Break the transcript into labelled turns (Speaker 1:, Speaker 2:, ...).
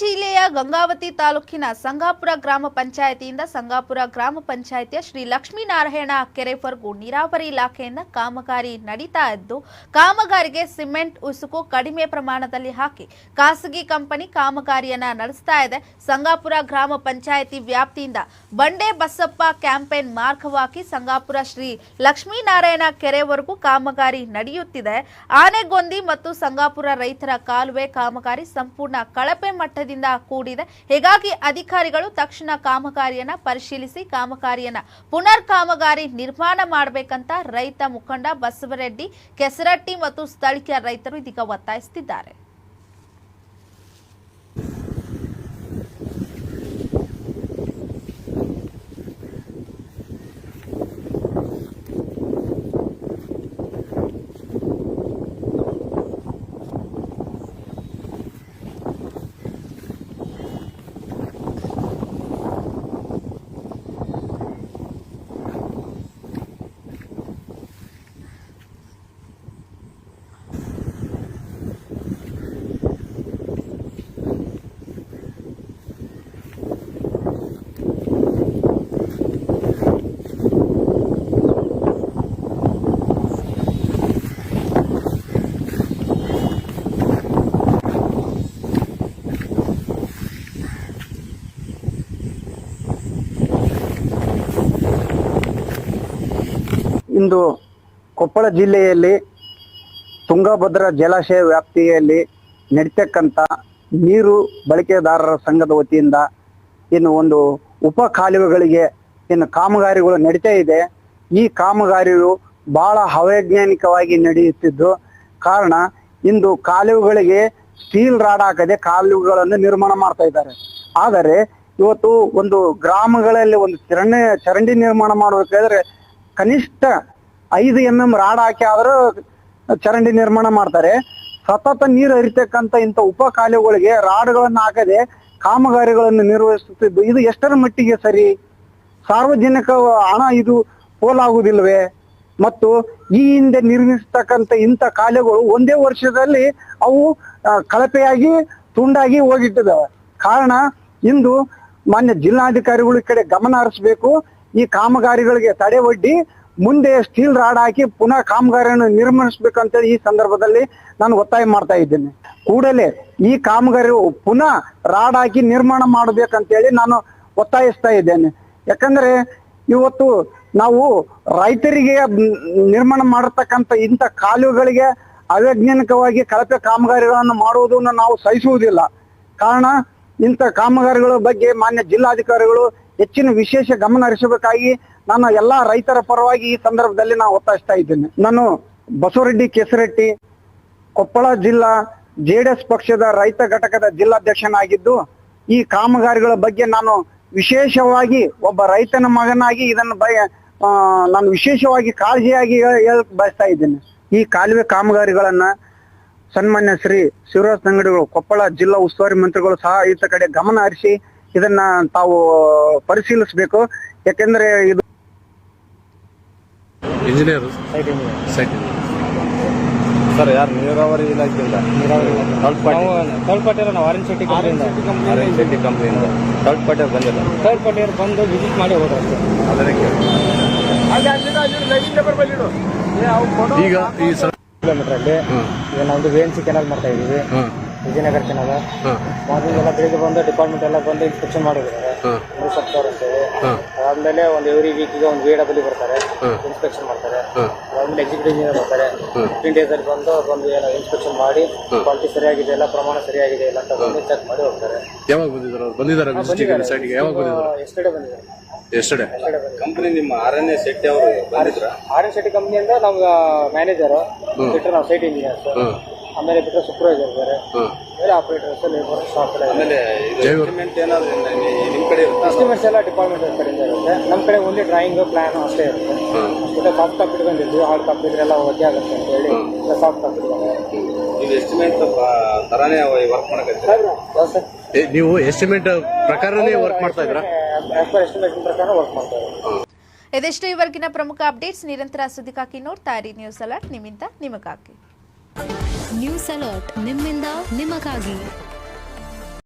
Speaker 1: ಜಿಲ್ಲೆಯ ಗಂಗಾವತಿ ತಾಲೂಕಿನ ಸಂಗಾಪುರ ಗ್ರಾಮ ಪಂಚಾಯತಿಯಿಂದ ಸಂಗಾಪುರ ಗ್ರಾಮ ಪಂಚಾಯಿತಿಯ ಶ್ರೀ ಲಕ್ಷ್ಮೀನಾರಾಯಣ ಕೆರೆವರೆಗೂ ನೀರಾವರಿ ಇಲಾಖೆಯಿಂದ ಕಾಮಗಾರಿ ನಡೀತಾ ಇದ್ದು, ಕಾಮಗಾರಿಗೆ ಸಿಮೆಂಟ್, ಉಸುಕು ಕಡಿಮೆ ಪ್ರಮಾಣದಲ್ಲಿ ಹಾಕಿ ಖಾಸಗಿ ಕಂಪನಿ ಕಾಮಗಾರಿಯನ್ನ ನಡೆಸ್ತಾ ಇದೆ. ಸಂಗಾಪುರ ಗ್ರಾಮ ಪಂಚಾಯಿತಿ ವ್ಯಾಪ್ತಿಯಿಂದ ಬಂಡೆ ಬಸಪ್ಪ ಕ್ಯಾಂಪೇನ್ ಮಾರ್ಗವಾಗಿ ಸಂಗಾಪುರ ಶ್ರೀ ಲಕ್ಷ್ಮೀನಾರಾಯಣ ಕೆರೆವರೆಗೂ ಕಾಮಗಾರಿ ನಡೆಯುತ್ತಿದೆ. ಆನೆಗೊಂದಿ ಮತ್ತು ಸಂಗಾಪುರ ರೈತರ ಕಾಲುವೆ ಕಾಮಗಾರಿ ಸಂಪೂರ್ಣ ಕಳಪೆ ಮಟ್ಟದಿಂದ ಕೂಡಿದೆ. ಹೀಗಾಗಿ ಅಧಿಕಾರಿಗಳು ತಕ್ಷಣ ಕಾಮಗಾರಿಯನ್ನ ಪರಿಶೀಲಿಸಿ, ಕಾಮಗಾರಿಯನ್ನ ಪುನರ್ ಕಾಮಗಾರಿ ನಿರ್ಮಾಣ ಮಾಡಬೇಕಂತ ರೈತ ಮುಖಂಡ ಬಸವರೆಡ್ಡಿ, ಕೆಸರಟ್ಟಿ ಮತ್ತು ಸ್ಥಳೀಯ ರೈತರು ಇದೀಗ ಒತ್ತಾಯಿಸುತ್ತಿದ್ದಾರೆ.
Speaker 2: ಇಂದು ಕೊಪ್ಪಳ ಜಿಲ್ಲೆಯಲ್ಲಿ ತುಂಗಭದ್ರಾ ಜಲಾಶಯ ವ್ಯಾಪ್ತಿಯಲ್ಲಿ ನಡೀತಕ್ಕಂಥ ನೀರು ಬಳಕೆದಾರರ ಸಂಘದ ವತಿಯಿಂದ ಇನ್ನು ಒಂದು ಉಪ ಕಾಲುವೆಗಳಿಗೆ ಇನ್ನು ಕಾಮಗಾರಿಗಳು ನಡೀತಾ ಇದೆ. ಈ ಕಾಮಗಾರಿಯು ಬಹಳ ಅವೈಜ್ಞಾನಿಕವಾಗಿ ನಡೆಯುತ್ತಿದ್ದು, ಕಾರಣ ಇಂದು ಕಾಲುವೆಗಳಿಗೆ ಸ್ಟೀಲ್ ರಾಡ್ ಹಾಕದೆ ಕಾಲುವೆಗಳನ್ನು ನಿರ್ಮಾಣ ಮಾಡ್ತಾ ಇದ್ದಾರೆ. ಆದರೆ ಇವತ್ತು ಒಂದು ಗ್ರಾಮಗಳಲ್ಲಿ ಒಂದು ಚರಂಡಿ ಚರಂಡಿ ನಿರ್ಮಾಣ ಮಾಡಬೇಕಾದ್ರೆ ಕನಿಷ್ಠ ಐದು ಎಂ ಎಂ ರಾಡ್ ಹಾಕಿ ಆದ್ರೂ ಚರಂಡಿ ನಿರ್ಮಾಣ ಮಾಡ್ತಾರೆ. ಸತತ ನೀರು ಹರಿತಕ್ಕಂತ ಇಂಥ ಉಪ ಕಾಲುವೆಗಳಿಗೆ ರಾಡ್ಗಳನ್ನು ಹಾಕದೆ ಕಾಮಗಾರಿಗಳನ್ನು ನಿರ್ವಹಿಸುತ್ತಿದ್ದು, ಇದು ಎಷ್ಟರ ಮಟ್ಟಿಗೆ ಸರಿ? ಸಾರ್ವಜನಿಕ ಹಣ ಇದು ಪೋಲಾಗುವುದಿಲ್ವೇ ಮತ್ತು ಈ ಹಿಂದೆ ನಿರ್ಮಿಸತಕ್ಕಂತ ಇಂಥ ಕಾಲುಗಳು ಒಂದೇ ವರ್ಷದಲ್ಲಿ ಅವು ಕಳಪೆಯಾಗಿ ತುಂಡಾಗಿ ಹೋಗಿಟ್ಟಿದ್ದಾವೆ. ಕಾರಣ ಇಂದು ಮಾನ್ಯ ಜಿಲ್ಲಾಧಿಕಾರಿಗಳ ಕಡೆ ಗಮನ ಹರಿಸಬೇಕು. ಈ ಕಾಮಗಾರಿಗಳಿಗೆ ತಡೆ ಒಡ್ಡಿ ಮುಂದೆ ಸ್ಟೀಲ್ ರಾಡ್ ಹಾಕಿ ಪುನಃ ಕಾಮಗಾರಿಯನ್ನು ನಿರ್ಮಿಸಬೇಕಂತೇಳಿ ಈ ಸಂದರ್ಭದಲ್ಲಿ ನಾನು ಒತ್ತಾಯ ಮಾಡ್ತಾ ಇದ್ದೇನೆ. ಕೂಡಲೇ ಈ ಕಾಮಗಾರಿ ಪುನಃ ರಾಡ್ ಹಾಕಿ ನಿರ್ಮಾಣ ಮಾಡಬೇಕಂತೇಳಿ ನಾನು ಒತ್ತಾಯಿಸ್ತಾ ಇದ್ದೇನೆ. ಯಾಕಂದ್ರೆ ಇವತ್ತು ನಾವು ರೈತರಿಗೆ ನಿರ್ಮಾಣ ಮಾಡತಕ್ಕಂತ ಇಂಥ ಕಾಲುವೆಗಳಿಗೆ ಅವೈಜ್ಞಾನಿಕವಾಗಿ ಕಳಪೆ ಕಾಮಗಾರಿಗಳನ್ನು ಮಾಡುವುದನ್ನು ನಾವು ಸಹಿಸುವುದಿಲ್ಲ. ಕಾರಣ ಇಂಥ ಕಾಮಗಾರಿಗಳ ಬಗ್ಗೆ ಮಾನ್ಯ ಜಿಲ್ಲಾಧಿಕಾರಿಗಳು ಹೆಚ್ಚಿನ ವಿಶೇಷ ಗಮನ ಹರಿಸಬೇಕಾಗಿ ನಾನು ಎಲ್ಲಾ ರೈತರ ಪರವಾಗಿ ಈ ಸಂದರ್ಭದಲ್ಲಿ ನಾನು ಒತ್ತಾಯಿಸ್ತಾ ಇದ್ದೇನೆ. ನಾನು ಬಸವರೆಡ್ಡಿ ಕೆಸರೆಟ್ಟಿ ಕೊಪ್ಪಳ ಜಿಲ್ಲಾ ಜೆಡಿಎಸ್ ಪಕ್ಷದ ರೈತ ಘಟಕದ ಜಿಲ್ಲಾಧ್ಯಕ್ಷನಾಗಿದ್ದು, ಈ ಕಾಮಗಾರಿಗಳ ಬಗ್ಗೆ ನಾನು ವಿಶೇಷವಾಗಿ ಒಬ್ಬ ರೈತನ ಮಗನಾಗಿ ಇದನ್ನು ಬಯ ನಾನು ವಿಶೇಷವಾಗಿ ಕಾಳಜಿಯಾಗಿ ಹೇಳ- ಹೇಳಕ್ ಬಯಸ್ತಾ ಇದ್ದೇನೆ. ಈ ಕಾಲುವೆ ಕಾಮಗಾರಿಗಳನ್ನ ಸನ್ಮಾನ್ಯ ಶ್ರೀ ಶಿವರಾಜ್ ಅಂಗಡಿಗಳು ಕೊಪ್ಪಳ ಜಿಲ್ಲಾ ಉಸ್ತುವಾರಿ ಮಂತ್ರಿಗಳು ಸಹ ಈತ ಕಡೆ ಗಮನ ಹರಿಸಿ ಇದನ್ನ ತಾವು ಪರಿಶೀಲಿಸಬೇಕು. ಯಾಕೆಂದ್ರೆ ಇದು
Speaker 3: ಇಂಜಿನಿಯರ್ ಸೈಟ್
Speaker 4: ಸರ್ ಯಾರು ನೀರಾವರಿ ಇಲಾಖೆಯಿಂದ ನೀರಾವರಿ ಥರ್ಡ್ ಪಾರ್ಟಿ
Speaker 5: ಥರ್ಡ್ ಪಾರ್ಟಿಯರ್ ನಾವು ಆರೆಂಜ್ ಸಿಟಿ ಕಂಪ್ನಿಯಿಂದ
Speaker 4: ಆರೆಂಜ್ ಸಿಟಿ ಕಂಪ್ನಿಯಿಂದ ಥರ್ಡ್ ಬಂದಿಲ್ಲ.
Speaker 5: ಥರ್ಡ್ ಪಾರ್ಟಿಯರ್ ಬಂದು ವಿಸಿಟ್ ಮಾಡಿ ಹೋದ್ರು ಅಷ್ಟೇ.
Speaker 4: ಅದನ್ನೇ ಕೇಳಿ.
Speaker 3: ಈಗ ಈ ಸರ್
Speaker 5: ಕಿಲೋಮೀಟರ್ ಅಲ್ಲಿ
Speaker 3: ಹಾಂ
Speaker 5: ಈಗ ನಮ್ದು ವಿ ಎನ್ ಕೆನಲ್ ಮಾಡ್ತಾ ಇದೀವಿ ವಿಜಯನಗರ
Speaker 3: ಚೆನ್ನಾಗ
Speaker 5: ಮಾರ್ನಿಂಗ್ ಎಲ್ಲ ಬೆಳಿಗ್ಗೆ ಬಂದು ಡಿಪಾರ್ಟ್ಮೆಂಟ್ ಎಲ್ಲ ಬಂದು ಇನ್ಸ್ಪೆಕ್ಷನ್ ಮಾಡಿದ್ದಾರೆ.
Speaker 3: ಸರ್ಕಾರ
Speaker 5: ಮೂರು ಅಂತೇಳಿ ಅದಾದ್ಮೇಲೆ ಒಂದು ಎವ್ರಿ ವೀಕಿಗೆ ಒಂದು ವಿ ಡಬ್ಲ್ಯೂ ಬರ್ತಾರೆ. ಇನ್ಸ್ಪೆಕ್ಷನ್ ಮಾಡ್ತಾರೆ. ಅದಾದ್ಮೇಲೆ ಎಕ್ಸಿಕ್ಯೂಟಿವ್ ಇಂಜಿನಿಯರ್ ಬರ್ತಾರೆ. ಫಿಫ್ಟೀನ್ ಡೇಸ್ ಅಲ್ಲಿ ಬಂದು ಬಂದು ಏನೋ ಇನ್ಸ್ಪೆಕ್ಷನ್ ಮಾಡಿ ಕ್ವಾಲಿಟಿ ಸರಿಯಾಗಿದೆ ಎಲ್ಲ ಪ್ರಮಾಣ ಸರಿಯಾಗಿದೆ ಇಲ್ಲ ಅಂತ ಬಂದು ಚೆಕ್ ಮಾಡಿ ಹೋಗ್ತಾರೆ.
Speaker 3: ಯಾವಾಗ ಬಂದಿದ್ದಾರೆ ಅವ್ರು? ಬಂದಿದ್ದಾರೆ ಯಾವಾಗ ಬಂದಿದ್ದಾರೆ.
Speaker 5: ಎಷ್ಟೇ ಬಂದಿದ್ದಾರೆ.
Speaker 3: ಎಷ್ಟಡೆ
Speaker 5: ಕಂಪನಿ ಬಂದಿದ್ದಾರೆ.
Speaker 4: ಕಂಪ್ನಿ ನಿಮ್ಮ ಆರಣ್ಯ ಶೆಟ್ಟಿ ಅವರು ಬಂದಿದ್ರ?
Speaker 5: ಶೆಟ್ಟಿ ಸಿಟಿ ಕಂಪ್ನಿಯಿಂದ ನಮ್ಗೆ ಮ್ಯಾನೇಜರ್ ಬಿಟ್ಟರೆ ನಾವು ಸೈಟ್ ಇಂಜಿನಿಯರ್ಸ್
Speaker 3: ಹಾಂ.
Speaker 5: ಆಮೇಲೆ ಬಿಟ್ಟರೆ ಸೂಪರ್ವೈಸರ್
Speaker 3: ಬೇರೆ
Speaker 5: ಬೇರೆ ಆಪರೇಟರ್ಸ್ ಲೇಬರ್ ಸ್ಟಾಫ್ ಎಲ್ಲ
Speaker 4: ಆಮೇಲೆ ಎಸ್ಟಿಮೇಟ್ ಏನಾದ್ರು ನಿಮ್ಮ ಕಡೆ ಇರುತ್ತಾ?
Speaker 5: ಎಸ್ಟಿಮೇಟ್ಸ್ ಎಲ್ಲ ಡಿಪಾರ್ಟ್ಮೆಂಟ್ ಕಡೆಯಿಂದ ಇರುತ್ತೆ. ನಮ್ಮ ಕಡೆ ಓನ್ಲಿ ಡ್ರಾಯಿಂಗ್ ಪ್ಲಾನ್ ಅಷ್ಟೇ ಇರುತ್ತೆ. ಮತ್ತೆ ಸಾಫ್ಟ್ ಕಾಪಿ ಇಟ್ಕೊಂಡಿದ್ವಿ. ಹಾರ್ಡ್ ಕಾಪಿ ಇದ್ರೆಲ್ಲ ಓಕೆ ಆಗುತ್ತೆ ಅಂತ ಹೇಳಿ ಸಾಫ್ಟ್ ಕಾಪಿ
Speaker 4: ನೀವು ಎಸ್ಟಿಮೇಟ್ ತರಾನೇ ವರ್ಕ್ ಮಾಡಕ್ಕೆ
Speaker 5: ಯಾವ ಸರ್
Speaker 3: ಏ, ನೀವು ಎಸ್ಟಿಮೇಟ್ ಪ್ರಕಾರನೇ ವರ್ಕ್ ಮಾಡ್ತಾ ಇದ್ರಾ
Speaker 5: ಆಸ್ ಪರ್ ಎಸ್ಟಿಮೇಷನ್ ಪ್ರಕಾರ ವರ್ಕ್ ಮಾಡ್ತಾ ಇದ್ದೀವಿ
Speaker 1: ಇದಿಷ್ಟು ಇವರೆಗಿನ ಪ್ರಮುಖ ಅಪ್ಡೇಟ್ಸ್ ನಿರಂತರ ಸುದ್ದಿಗಾಗಿ ನೋಡ್ತಾ ಇರಿ. ನ್ಯೂಸ್ ಅಲರ್ಟ್ ನಿಮ್ಮಿಂದ ನಿಮಗಾಗಿ.
Speaker 6: ನ್ಯೂಸ್ ಅಲರ್ಟ್ ನಿಮ್ಮಿಂದ ನಿಮಗಾಗಿ.